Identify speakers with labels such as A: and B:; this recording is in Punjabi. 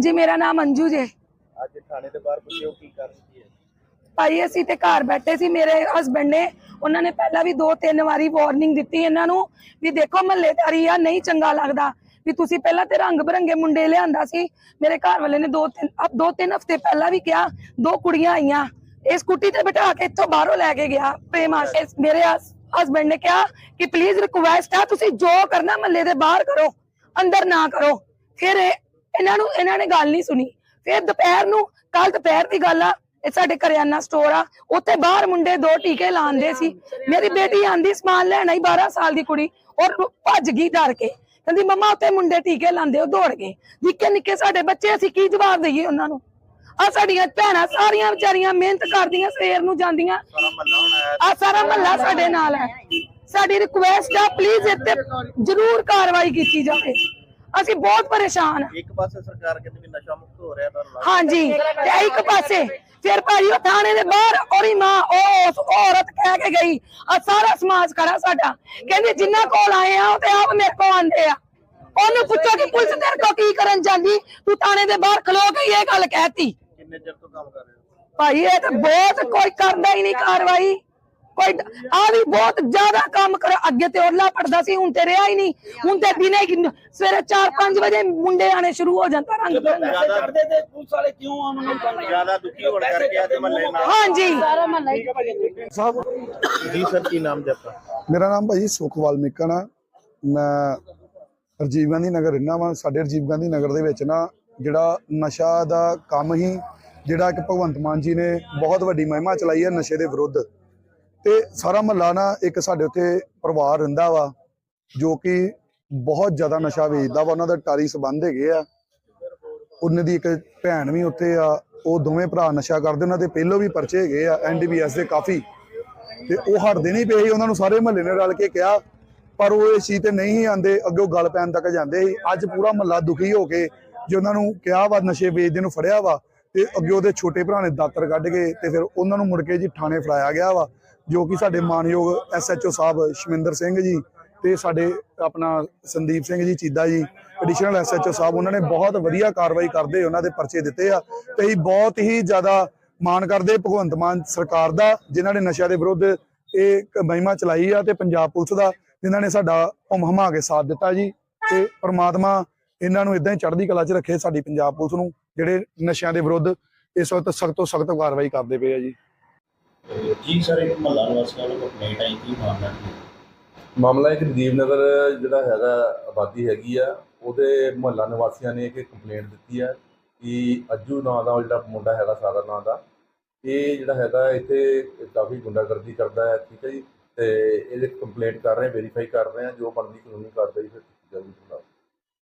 A: ਜੀ ਮੇਰਾ ਨਾਮ ਅੰਜੂ ਜੇ।
B: ਅੱਜ ਥਾਣੇ ਦੇ ਬਾਹਰ ਪੁੱਛਿਓ ਕੀ ਕਰਨ ਕੀ ਹੈ?
A: ਭਾਈ ਅਸੀਂ ਤੇ ਘਰ ਬੈਠੇ ਸੀ ਮੇਰੇ ਹਸਬੰਡ ਨੇ ਉਹਨਾਂ ਨੇ ਪਹਿਲਾਂ ਵੀ ਦੋ ਤਿੰਨ ਵਾਰੀ ਵਾਰਨਿੰਗ ਦਿੱਤੀ ਇਹਨਾਂ ਨੂੰ ਵੀ ਦੇਖੋ ਮਹੱਲੇਦਾਰੀ ਆ ਨਹੀਂ ਚੰਗਾ ਲੱਗਦਾ। ਵੀ ਤੁਸੀਂ ਪਹਿਲਾਂ ਤੇ ਰੰਗ ਬਰੰਗੇ ਮੁੰਡੇ ਲਿਆਂਦਾ ਸੀ ਮੇਰੇ ਘਰ ਵਾਲੇ ਨੇ ਦੋ ਤਿੰਨ ਅਬ ਦੋ ਤਿੰਨ ਹਫ਼ਤੇ ਪਹਿਲਾਂ ਵੀ ਕਿਹਾ ਦੋ ਕੁੜੀਆਂ ਆਈਆਂ। ਇਹ ਸਕੂਟੀ ਤੇ ਬਿਠਾ ਕੇ ਇੱਥੋਂ ਬਾਹਰੋਂ ਲੈ ਕੇ ਗਿਆ ਪ੍ਰੇਮ ਆਸ਼ੇ ਮੇਰੇ ਹਸਬੰਡ ਨੇ ਕਿਹਾ ਕਿ ਪਲੀਜ਼ ਰਿਕੁਐਸਟ ਆ ਤੁਸੀਂ ਜੋ ਕਰਨਾ ਮਹੱਲੇ ਦੇ ਬਾਹਰ ਕਰੋ ਅੰਦਰ ਨਾ ਕਰੋ। ਫਿਰ ਇਹਨਾਂ ਨੂੰ ਇਹਨਾਂ ਨੇ ਗੱਲ ਨਹੀਂ ਸੁਣੀ। ਫਿਰ ਦੁਪਹਿਰ ਨੂੰ ਕੱਲ ਦੁਪਹਿਰ ਦੀ ਗੱਲ ਆ ਇਹ ਸਾਡੇ ਕਰਿਆਨਾ ਸਟੋਰ ਆ ਉੱਥੇ ਬਾਹਰ ਮੁੰਡੇ ਦੋ ਟੀਕੇ ਲਾਉਂਦੇ ਸੀ। ਮੇਰੀ ਬੇਟੀ ਆਂਦੀ ਸਮਾਨ ਲੈਣ ਆਈ 12 ਸਾਲ ਦੀ ਕੁੜੀ ਔਰ ਭੱਜ ਗਈ ਡਰ ਕੇ। ਕਹਿੰਦੀ ਮੰਮਾ ਉੱਥੇ ਮੁੰਡੇ ਟੀਕੇ ਲਾਉਂਦੇ ਉਹ ਦੌੜ ਗਏ। ਨਿੱਕੇ ਨਿੱਕੇ ਸਾਡੇ ਬੱਚੇ ਅਸੀਂ ਕੀ ਜਵਾਬ ਦਈਏ ਉਹਨਾਂ ਨੂੰ? ਆ ਸਾਡੀਆਂ ਭੈਣਾਂ ਸਾਰੀਆਂ ਵਿਚਾਰੀਆਂ ਮਿਹਨਤ ਕਰਦੀਆਂ ਸਵੇਰ ਨੂੰ ਜਾਂਦੀਆਂ।
B: ਸਾਰਾ ਮੱਲਾ ਹੁਣ ਆਇਆ
A: ਆ ਸਾਰਾ ਮਹੱਲਾ ਸਾਡੇ ਨਾਲ ਹੈ। ਸਾਡੀ ਰਿਕੁਐਸਟ ਆ ਪਲੀਜ਼ ਇੱਥੇ ਜ਼ਰੂਰ ਕਾਰਵਾਈ ਕੀਤੀ ਜਾਵੇ। ਅਸੀਂ ਬਹੁਤ ਪਰੇਸ਼ਾਨ ਆ
B: ਇੱਕ ਪਾਸੇ ਸਰਕਾਰ ਕਹਿੰਦੀ ਵੀ ਨਸ਼ਾ ਮੁਕਤ ਹੋ ਰਿਹਾ ਤਾਂ
A: ਹਾਂਜੀ ਤੇ ਇੱਕ ਪਾਸੇ ਫਿਰ ਭਾਈ ਉਹ ਥਾਣੇ ਦੇ ਬਾਹਰ ਔਰੀ ਮਾਂ ਉਹ ਉਸ ਔਰਤ ਕਹਿ ਕੇ ਗਈ ਆ ਸਾਰਾ ਸਮਾਜ ਖੜਾ ਸਾਡਾ। ਕਹਿੰਦੀ ਜਿੰਨਾ ਕੋਲ ਆਏ ਆ ਉਹ ਤੇ ਆਪ ਮੇਰੇ ਕੋਲ ਆਂਦੇ ਆ। ਉਹਨੂੰ ਪੁੱਛੋ ਕਿ ਪੁਲਿਸ ਤੇਰੇ ਕੋਲ ਕੀ ਕਰਨ ਜਾਂਦੀ? ਤੂੰ ਥਾਣੇ ਦੇ ਬਾਹਰ ਖਲੋ ਕੇ ਹੀ ਇਹ ਗੱਲ ਕਹਿਤੀ।
B: ਕਿੰਨੇ ਚਿਰ ਤੋਂ ਕੰਮ ਕਰ ਰਹੇ ਹੋ?
A: ਭਾਈ ਇਹ ਤਾਂ ਬਹੁਤ ਕੋਈ ਕਰਦਾ ਹੀ ਨਹੀਂ ਕਾਰਵਾਈ। ਕੋਈ ਆ ਵੀ ਬਹੁਤ ਜ਼ਿਆਦਾ ਕੰਮ ਕਰ ਅੱਗੇ ਤੇ ਔਰਲਾ ਪੜਦਾ ਸੀ ਹੁਣ ਤੇ ਰਿਹਾ ਹੀ ਨਹੀਂ। ਹੁਣ ਤੇ ਦਿਨੇ ਹੀ ਸਵੇਰੇ 4-5 ਵਜੇ ਮੁੰਡੇ ਆਣੇ ਸ਼ੁਰੂ ਹੋ ਜਾਂਦਾ ਰੰਗ ਬਿਰੰਗੇ।
B: ਜ਼ਿਆਦਾ
C: ਕਰਦੇ ਤੇ ਪੁਲਿਸ ਵਾਲੇ ਕਿਉਂ ਆਉਣ ਨੂੰ ਕਰਦੇ
B: ਜ਼ਿਆਦਾ ਦੁਖੀ ਹੋਣ ਕਰਕੇ ਅੱਜ ਮਹੱਲੇ ਨਾਲ।
A: ਹਾਂਜੀ।
D: ਸਾਹਿਬ।
B: ਜੀ ਸਰ ਕੀ ਨਾਮ ਜਪਾ
D: ਮੇਰਾ ਨਾਮ ਭਾਜੀ ਸੁਖ ਵਾਲਮੀਕਨ ਆ। ਮੈਂ ਰਜੀਵ ਗਾਂਧੀ ਨਗਰ ਰਹਿਣਾ ਵਾਂ। ਸਾਡੇ ਰਜੀਵ ਗਾਂਧੀ ਨਗਰ ਦੇ ਵਿੱਚ ਨਾ ਜਿਹੜਾ ਨਸ਼ਾ ਦਾ ਕੰਮ ਹੀ ਜਿਹੜਾ ਇੱਕ ਭਗਵੰਤ ਮਾਨ ਜੀ ਨੇ ਬਹੁਤ ਵੱਡੀ ਮਹਿਮਾ ਚਲਾਈ ਹੈ ਨਸ਼ੇ ਦੇ ਵਿਰੁੱਧ। ਤੇ ਸਾਰਾ ਮਹੱਲਾ ਨਾ ਇੱਕ ਸਾਡੇ ਉੱਥੇ ਪਰਿਵਾਰ ਰਹਿੰਦਾ ਵਾ, ਜੋ ਕਿ ਬਹੁਤ ਜ਼ਿਆਦਾ ਨਸ਼ਾ ਵੇਚਦਾ ਵਾ, ਉਹਨਾਂ ਦਾ ਟਾਰੀ ਸਬੰਧ ਹੈਗੇ ਆ। ਉਹਨਾਂ ਦੀ ਇੱਕ ਭੈਣ ਵੀ ਉੱਥੇ ਆ, ਉਹ ਦੋਵੇਂ ਭਰਾ ਨਸ਼ਾ ਕਰਦੇ, ਉਹਨਾਂ ਦੇ ਪਹਿਲੋਂ ਵੀ ਪਰਚੇ ਹੈਗੇ ਆ ਐਨਡੀਬੀਐਸ ਦੇ ਕਾਫੀ। ਤੇ ਉਹ ਹਟਦੇ ਨਹੀਂ ਪਏ ਸੀ, ਉਹਨਾਂ ਨੂੰ ਸਾਰੇ ਮਹੱਲੇ ਨੇ ਰਲ ਕੇ ਕਿਹਾ, ਪਰ ਉਹ ਇਸ ਚੀਜ਼ ਤੇ ਨਹੀਂ ਸੀ ਆਂਦੇ ਅੱਗੇ ਗੱਲ ਪੈਣ ਤੱਕ ਜਾਂਦੇ ਸੀ। ਅੱਜ ਪੂਰਾ ਮਹੱਲਾ ਦੁਖੀ ਹੋ ਕੇ, ਜੇ ਉਹਨਾਂ ਨੂੰ ਕਿਹਾ ਵਾ, ਨਸ਼ੇ ਵੇਚਦੇ ਨੂੰ ਫੜਿਆ ਵਾ ਤੇ ਅੱਗੇ ਉਹਦੇ ਛੋਟੇ ਭਰਾ ਨੇ ਦਾਤਰ ਕੱਢ ਕੇ ਤੇ ਫਿਰ ਉਹਨਾਂ ਨੂੰ ਮੁੜ ਕੇ ਜੀ ਥਾਣੇ ਫੜਾਇਆ ਗਿਆ ਵਾ, ਜੋ ਕਿ ਸਾਡੇ ਮਾਨਯੋਗ ਐਸਐਚਓ ਸਾਹਿਬ ਸ਼ਮਿੰਦਰ ਸਿੰਘ ਜੀ ਤੇ ਸਾਡੇ ਆਪਣਾ ਸੰਦੀਪ ਸਿੰਘ ਜੀ ਚੀਦਾ ਜੀ ਐਡੀਸ਼ਨਲ ਐਸਐਚਓ ਸਾਹਿਬ ਉਹਨਾਂ ਨੇ ਬਹੁਤ ਵਧੀਆ ਕਾਰਵਾਈ ਕਰਦੇ ਉਹਨਾਂ ਦੇ ਪਰਚੇ ਦਿੱਤੇ ਆ ਤੇ ਅਸੀਂ ਬਹੁਤ ਹੀ ਜ਼ਿਆਦਾ ਮਾਣ ਕਰਦੇ ਭਗਵੰਤ ਮਾਨ ਸਰਕਾਰ ਦਾ, ਜਿਨ੍ਹਾਂ ਨੇ ਨਸ਼ਿਆਂ ਦੇ ਵਿਰੁੱਧ ਇਹ ਇੱਕ ਮਹਿਮਾ ਚਲਾਈ ਆ ਤੇ ਪੰਜਾਬ ਪੁਲਿਸ ਦਾ, ਜਿਨ੍ਹਾਂ ਨੇ ਸਾਡਾ ਹੁਮ ਹਮਾ ਕੇ ਸਾਥ ਦਿੱਤਾ ਜੀ ਤੇ ਪਰਮਾਤਮਾ ਇਹਨਾਂ ਨੂੰ ਇਦਾਂ ਹੀ ਚੜ੍ਹਦੀ ਕਲਾ 'ਚ ਰੱਖੇ ਸਾਡੀ ਪੰਜਾਬ ਪੁਲਿਸ ਨੂੰ ਜਿਹੜੇ ਨਸ਼ਿਆਂ ਦੇ ਵਿਰੁੱਧ ਇਸ ਵਕਤ ਸਖਤ ਤੋਂ ਸਖਤ ਕਾਰਵਾਈ ਕਰਦੇ ਪਏ ਆ ਜੀ
E: ਜੀ ਸਰ ਇੱਕ ਮਹੱਲਾ ਨਿਵਾਸੀਆਂ ਵੱਲੋਂ ਕੰਪਲੇਂਟ ਆਈ ਕੀ ਮਾਮਲਾ ਕੀ ਹੈ?
F: ਮਾਮਲਾ ਇੱਕ ਰਜੀਵ ਨਗਰ ਜਿਹੜਾ ਹੈਗਾ ਆਬਾਦੀ ਹੈਗੀ ਆ ਉਹਦੇ ਮੁਹੱਲਾ ਨਿਵਾਸੀਆਂ ਨੇ ਇੱਕ ਕੰਪਲੇਂਟ ਦਿੱਤੀ ਆ ਕਿ ਅੱਜੂ ਨਾਂ ਦਾ ਜਿਹੜਾ ਮੁੰਡਾ ਹੈਗਾ ਸਾਦਾ ਨਾਂ ਦਾ ਇਹ ਜਿਹੜਾ ਹੈਗਾ ਇੱਥੇ ਕਾਫੀ ਗੁੰਡਾਗਰਦੀ ਕਰਦਾ ਹੈ ਠੀਕ ਹੈ ਜੀ ਤੇ ਇਹਦੇ ਕੰਪਲੇਂਟ ਕਰ ਰਹੇ ਵੈਰੀਫਾਈ ਕਰ ਰਹੇ ਆ ਜੋ ਬਣਦੀ ਕਾਨੂੰਨੀ ਕਾਰਵਾਈ ਫਿਰ ਕੀਤੀ ਜਾਊਗੀ